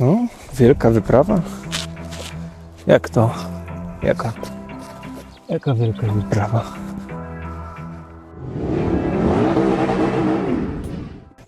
Co? Wielka wyprawa? Jak to? Jaka? Jaka wielka wyprawa?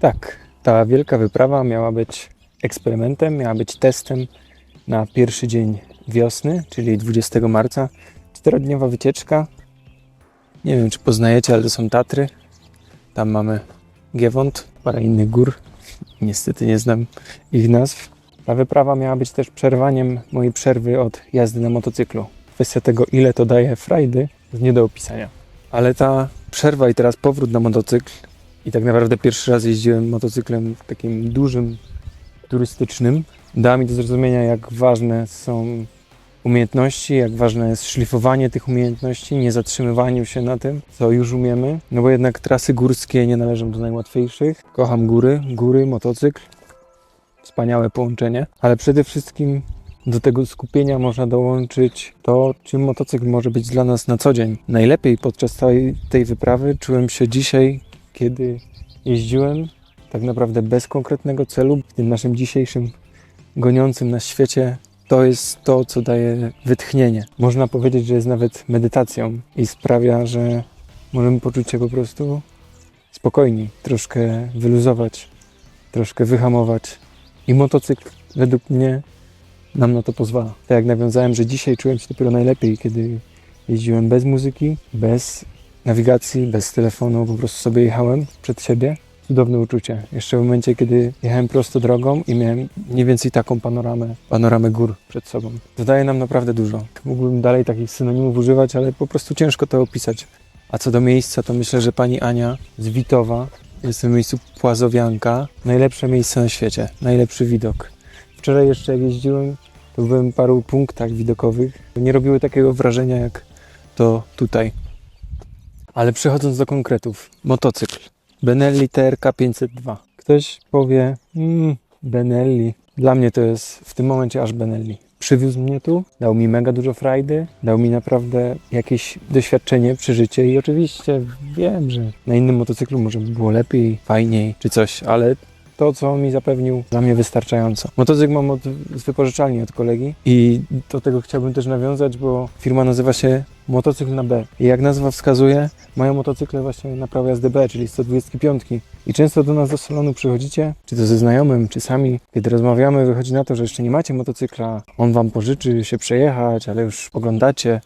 Tak, ta wielka wyprawa miała być eksperymentem, miała być testem na pierwszy dzień wiosny, czyli 20 marca. Czterodniowa wycieczka. Nie wiem, czy poznajecie, ale to są Tatry. Tam mamy Giewont, parę innych gór. Niestety nie znam ich nazw. Ta wyprawa miała być też przerwaniem mojej przerwy od jazdy na motocyklu. Kwestia tego, ile to daje frajdy, jest nie do opisania. Ale ta przerwa i teraz powrót na motocykl i tak naprawdę pierwszy raz jeździłem motocyklem takim dużym, turystycznym, dała mi do zrozumienia, jak ważne są umiejętności, jak ważne jest szlifowanie tych umiejętności, nie zatrzymywaniu się na tym, co już umiemy, no bo jednak trasy górskie nie należą do najłatwiejszych. Kocham góry, góry, motocykl, wspaniałe połączenie, ale przede wszystkim do tego skupienia można dołączyć to, czym motocykl może być dla nas na co dzień. Najlepiej podczas całej tej wyprawy czułem się dzisiaj, kiedy jeździłem tak naprawdę bez konkretnego celu. W tym naszym dzisiejszym goniącym nas świecie to jest to, co daje wytchnienie. Można powiedzieć, że jest nawet medytacją i sprawia, że możemy poczuć się po prostu spokojni, troszkę wyluzować, troszkę wyhamować. I motocykl według mnie nam na to pozwala. Tak jak nawiązałem, że dzisiaj czułem się dopiero najlepiej, kiedy jeździłem bez muzyki, bez nawigacji, bez telefonu, po prostu sobie jechałem przed siebie. Cudowne uczucie. Jeszcze w momencie, kiedy jechałem prosto drogą i miałem mniej więcej taką panoramę, panoramę gór przed sobą. To daje nam naprawdę dużo. Mógłbym dalej takich synonimów używać, ale po prostu ciężko to opisać. A co do miejsca, to myślę, że pani Ania z Witowa, jest w miejscu Płazowianka, najlepsze miejsce na świecie, najlepszy widok. Wczoraj jeszcze jak jeździłem, to byłem w paru punktach widokowych. Nie robiły takiego wrażenia jak to tutaj. Ale przechodząc do konkretów, motocykl. Benelli TRK 502. Ktoś powie, mmm, Benelli. Dla mnie to jest w tym momencie aż Benelli. Przywiózł mnie tu, dał mi mega dużo frajdy, dał mi naprawdę jakieś doświadczenie, przeżycie i oczywiście wiem, że na innym motocyklu może by było lepiej, fajniej czy coś, ale to, co on mi zapewnił, dla mnie wystarczająco. Motocykl mam od, z wypożyczalni od kolegi i do tego chciałbym też nawiązać, bo firma nazywa się Motocykl na B. I jak nazwa wskazuje, mają motocykle właśnie na prawo jazdy B, czyli 125. I często do nas do salonu przychodzicie, czy to ze znajomym, czy sami. Kiedy rozmawiamy, wychodzi na to, że jeszcze nie macie motocykla, on wam pożyczy się przejechać, ale już oglądacie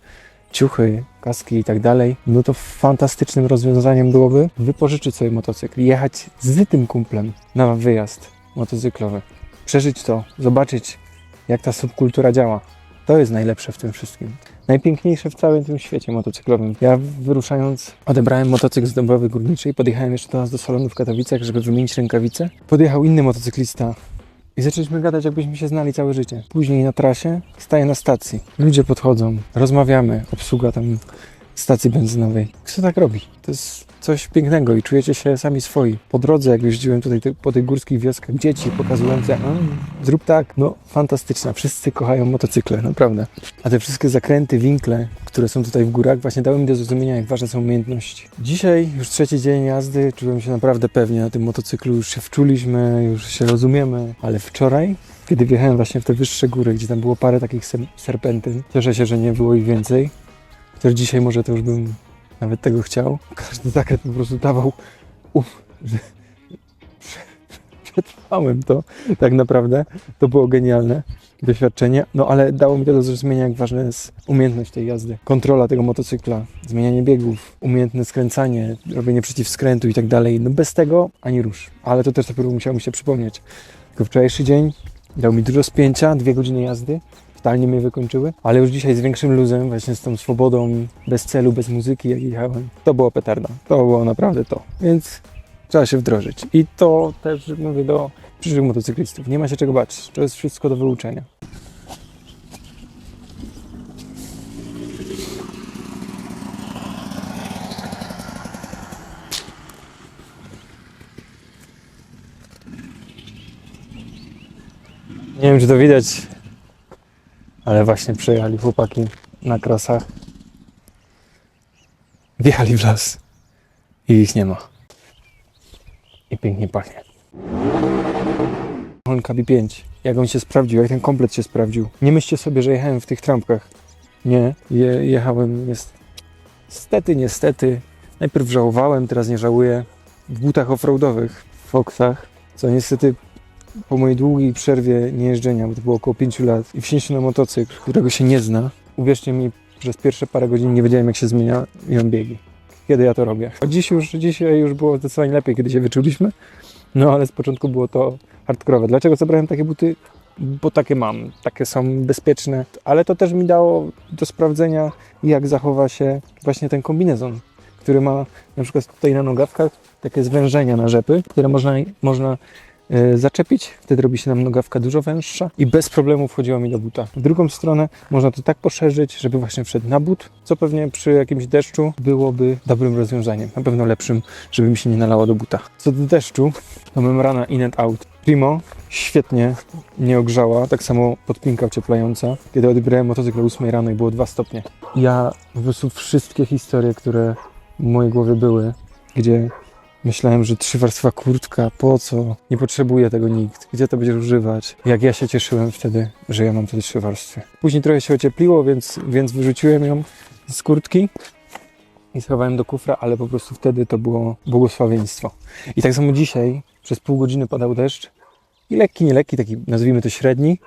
ciuchy, kaski i tak dalej, no to fantastycznym rozwiązaniem byłoby wypożyczyć sobie motocykl jechać z tym kumplem na wyjazd motocyklowy. Przeżyć to, zobaczyć jak ta subkultura działa. To jest najlepsze w tym wszystkim. Najpiękniejsze w całym tym świecie motocyklowym. Ja wyruszając odebrałem motocykl z Dąbrowy Górniczej, podjechałem jeszcze do nas do salonu w Katowicach, żeby wymienić rękawice. Podjechał inny motocyklista i zaczęliśmy gadać, jakbyśmy się znali całe życie. Później na trasie staję na stacji. Ludzie podchodzą, rozmawiamy, obsługa tam stacji benzynowej. Kto tak robi? To jest coś pięknego i czujecie się sami swoi. Po drodze, jak jeździłem tutaj po tych górskich wioskach, dzieci pokazujące, "A, zrób tak. No, fantastyczna. Wszyscy kochają motocykle, naprawdę. A te wszystkie zakręty, winkle, które są tutaj w górach, właśnie dały mi do zrozumienia, jak ważne są umiejętności. Dzisiaj, już trzeci dzień jazdy, czułem się naprawdę pewnie na tym motocyklu. Już się wczuliśmy, już się rozumiemy, ale wczoraj kiedy wjechałem właśnie w te wyższe góry, gdzie tam było parę takich ser- serpentyn. Cieszę się, że nie było ich więcej. Chociaż dzisiaj może to już bym nawet tego chciał. Każdy zakręt po prostu dawał uf, że przetrwałem to tak naprawdę. To było genialne doświadczenie, no ale dało mi to do zrozumienia, jak ważna jest umiejętność tej jazdy. Kontrola tego motocykla, zmienianie biegów, umiejętne skręcanie, robienie przeciwskrętu i tak dalej. No bez tego ani rusz. Ale to też dopiero musiało mi się przypomnieć. Tylko wczorajszy dzień dał mi dużo spięcia, dwie godziny jazdy. Totalnie mnie wykończyły, ale już dzisiaj z większym luzem, właśnie z tą swobodą, bez celu, bez muzyki, jak jechałem, to było petarda. To było naprawdę to. Więc trzeba się wdrożyć. I to też mówię do przyszłych motocyklistów. Nie ma się czego bać. To jest wszystko do wyuczenia. Nie wiem, czy to widać, ale właśnie przejechali chłopaki na krosach. Wjechali w las i ich nie ma. I pięknie pachnie. Eberholm KB5. Jak on się sprawdził, jak ten komplet się sprawdził. Nie myślcie sobie, że jechałem w tych trampkach. Nie, je, jechałem jest... Niestety, niestety. Najpierw żałowałem, teraz nie żałuję. W butach offroadowych, w Foxach, co niestety po mojej długiej przerwie niejeżdżenia, bo to było około 5 lat, i wsięciu na motocykl, którego się nie zna, uwierzcie mi, przez pierwsze parę godzin nie wiedziałem, jak się zmieniają biegi. Kiedy ja to robię. A dziś już, dzisiaj już było zdecydowanie lepiej, kiedy się wyczuliśmy, no ale z początku było to hardkorowe. Dlaczego zabrałem takie buty? Bo takie mam, takie są bezpieczne, ale to też mi dało do sprawdzenia, jak zachowa się właśnie ten kombinezon, który ma na przykład tutaj na nogawkach takie zwężenia na rzepy, które można, można zaczepić, wtedy robi się nam nogawka dużo węższa i bez problemu wchodziła mi do buta. W drugą stronę można to tak poszerzyć, żeby właśnie wszedł na but, co pewnie przy jakimś deszczu byłoby dobrym rozwiązaniem, na pewno lepszym, żeby mi się nie nalało do buta. Co do deszczu, to membrana in and out. Primo świetnie nie ogrzała, tak samo podpinka ocieplająca. Kiedy odbierałem motocykl o 8 rano i było 2 stopnie. Ja po prostu wszystkie historie, które w mojej głowie były, gdzie Myślałem, że trzywarstwa kurtka, po co? Nie potrzebuje tego nikt. Gdzie to będziesz używać? Jak ja się cieszyłem wtedy, że ja mam te trzy warstwy. Później trochę się ociepliło, więc, więc wyrzuciłem ją z kurtki i schowałem do kufra, ale po prostu wtedy to było błogosławieństwo. I tak samo dzisiaj przez pół godziny padał deszcz i lekki, nie lekki, taki nazwijmy to średni.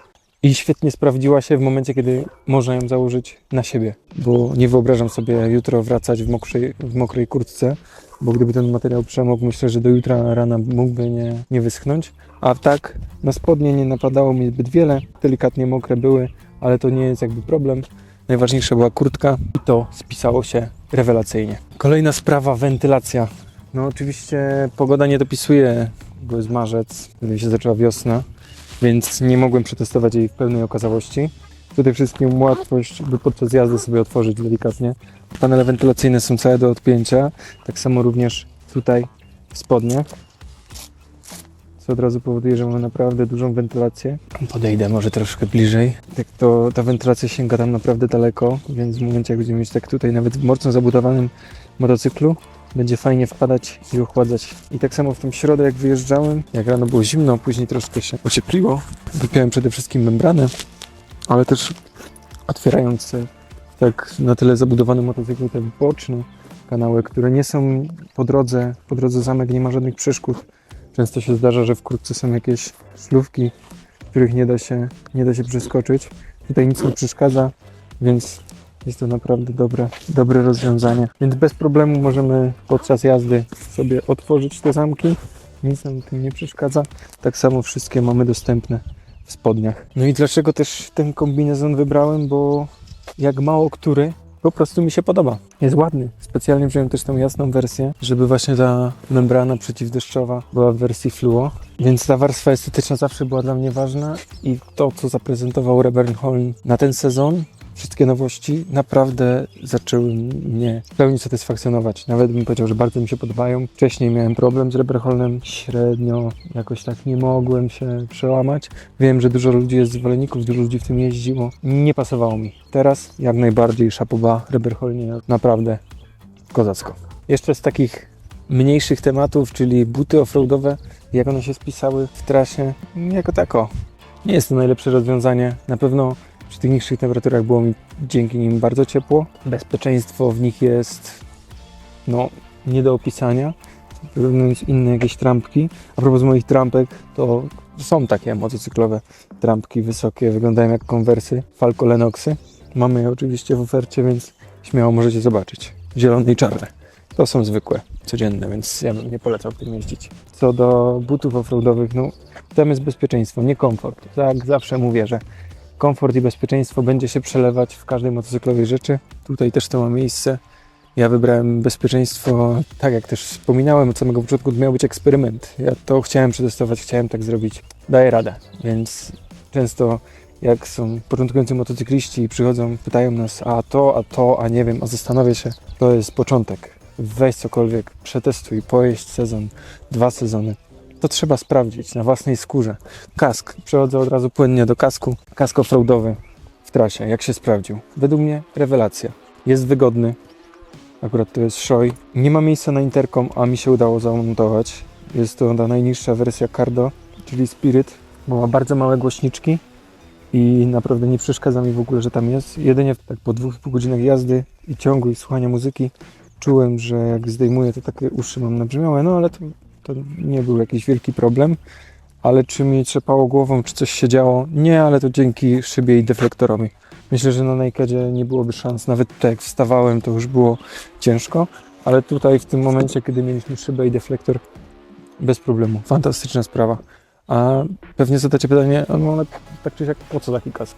I świetnie sprawdziła się w momencie, kiedy można ją założyć na siebie, bo nie wyobrażam sobie jutro wracać w mokrej, w mokrej kurtce, bo gdyby ten materiał przemógł, myślę, że do jutra rana mógłby nie, nie wyschnąć. A tak, na spodnie nie napadało mi zbyt wiele, delikatnie mokre były, ale to nie jest jakby problem. Najważniejsza była kurtka i to spisało się rewelacyjnie. Kolejna sprawa, wentylacja. No oczywiście pogoda nie dopisuje, bo jest marzec, kiedy się zaczęła wiosna, więc nie mogłem przetestować jej w pełnej okazałości. Przede wszystkim łatwość, by podczas jazdy sobie otworzyć delikatnie. Panele wentylacyjne są całe do odpięcia, tak samo również tutaj w spodniach, co od razu powoduje, że mamy naprawdę dużą wentylację. Podejdę może troszkę bliżej. Tak to ta wentylacja sięga tam naprawdę daleko, więc w momencie jak będziemy mieć tak tutaj nawet w mocno zabudowanym motocyklu, będzie fajnie wpadać i ochładzać. I tak samo w tą środę jak wyjeżdżałem, jak rano było zimno, później troszkę się ociepliło. Wypiałem przede wszystkim membranę, ale też otwierając tak na tyle zabudowany motocykl, te boczne kanały, które nie są po drodze, po drodze zamek nie ma żadnych przeszkód. Często się zdarza, że wkrótce są jakieś szlówki, których nie da się, nie da się przeskoczyć. Tutaj nic nie przeszkadza, więc jest to naprawdę dobre, dobre rozwiązanie. Więc bez problemu możemy podczas jazdy sobie otworzyć te zamki. Nic nam tym nie przeszkadza. Tak samo wszystkie mamy dostępne w spodniach. No i dlaczego też ten kombinezon wybrałem? Bo jak mało który po prostu mi się podoba. Jest ładny. Specjalnie wziąłem też tą jasną wersję, żeby właśnie ta membrana przeciwdeszczowa była w wersji fluo. Więc ta warstwa estetyczna zawsze była dla mnie ważna i to, co zaprezentował Rebernholm na ten sezon, wszystkie nowości naprawdę zaczęły mnie w pełni satysfakcjonować. Nawet bym powiedział, że bardzo mi się podobają. Wcześniej miałem problem z Reberholmem, średnio jakoś tak nie mogłem się przełamać. Wiem, że dużo ludzi jest zwolenników, dużo ludzi w tym jeździło. Nie pasowało mi. Teraz jak najbardziej szapoba Reberholmie, naprawdę kozacko. Jeszcze z takich mniejszych tematów, czyli buty offroadowe, jak one się spisały w trasie, jako tako. Nie jest to najlepsze rozwiązanie. Na pewno przy tych niższych temperaturach było mi dzięki nim bardzo ciepło. Bezpieczeństwo w nich jest no, nie do opisania. Porównując inne jakieś trampki. A propos moich trampek, to są takie motocyklowe trampki wysokie, wyglądają jak konwersy, Falco Lenoxy. Mamy je oczywiście w ofercie, więc śmiało możecie zobaczyć. Zielone i czarne. To są zwykłe, codzienne, więc ja bym nie polecał tym jeździć. Co do butów offroadowych, no tam jest bezpieczeństwo, nie komfort. Tak zawsze mówię, że komfort i bezpieczeństwo będzie się przelewać w każdej motocyklowej rzeczy. Tutaj też to ma miejsce. Ja wybrałem bezpieczeństwo, tak jak też wspominałem od samego początku, to miał być eksperyment. Ja to chciałem przetestować, chciałem tak zrobić. Daję radę, więc często jak są początkujący motocykliści i przychodzą, pytają nas, a to, a to, a nie wiem, a zastanowię się, to jest początek. Weź cokolwiek, przetestuj, pojeść sezon, dwa sezony. To trzeba sprawdzić na własnej skórze. Kask, przechodzę od razu płynnie do kasku. Kask offroadowy w trasie, jak się sprawdził? Według mnie rewelacja. Jest wygodny, akurat to jest Shoei. Nie ma miejsca na interkom, a mi się udało zamontować. Jest to ta najniższa wersja Cardo, czyli Spirit. bo ma bardzo małe głośniczki i naprawdę nie przeszkadza mi w ogóle, że tam jest. Jedynie tak po dwóch, pół godzinach jazdy i ciągu i słuchania muzyki czułem, że jak zdejmuję, to takie uszy mam nabrzmiałe, no ale to, to nie był jakiś wielki problem. Ale czy mi trzepało głową, czy coś się działo? Nie, ale to dzięki szybie i deflektorowi. Myślę, że na Nakedzie nie byłoby szans. Nawet tutaj jak wstawałem, to już było ciężko, ale tutaj w tym momencie, kiedy mieliśmy szybę i deflektor, bez problemu. Fantastyczna sprawa. A pewnie zadacie pytanie, no ale tak czy siak, po co taki kask?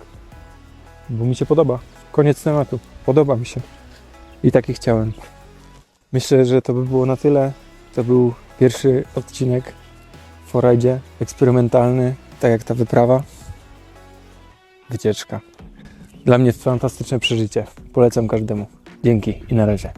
Bo mi się podoba. Koniec tematu. Podoba mi się. I taki chciałem. Myślę, że to by było na tyle. To był pierwszy odcinek w Forajdzie, eksperymentalny, tak jak ta wyprawa. Wycieczka. Dla mnie fantastyczne przeżycie. Polecam każdemu. Dzięki i na razie.